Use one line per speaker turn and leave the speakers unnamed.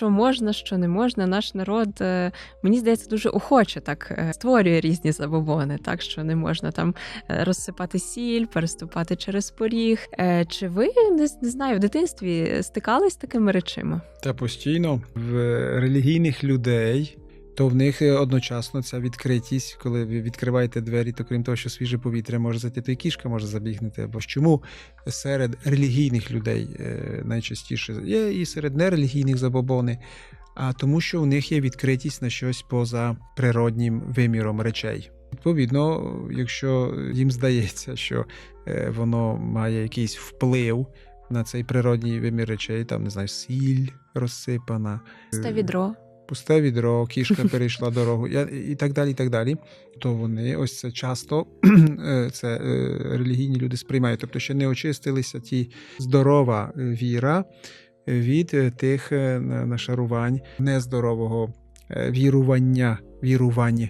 Що можна, що не можна, наш народ, е, мені здається, дуже охоче так е, створює різні забобони, так що не можна там е, розсипати сіль, переступати через поріг. Чи ви не, не знаю, в дитинстві стикались з такими речима?
Та постійно в релігійних людей, то в них е, одночасно ця відкритість, коли ви відкриваєте двері, то крім того, що свіже повітря може зайти, то і кішка може забігнути. Бо чому серед релігійних людей е, найчастіше є і серед нерелігійних забобони, а тому, що у них є відкритість на щось поза природнім виміром речей. Відповідно, якщо їм здається, що е, воно має якийсь вплив на цей природній вимір речей, там не знаю, сіль розсипана,
Сте відро.
Пусте відро, кішка перейшла дорогу, і так далі. і так далі. То вони ось це часто е, це е, релігійні люди сприймають, тобто ще не очистилися ті здорова е, віра від тих нашарувань нездорового вірування, вірування,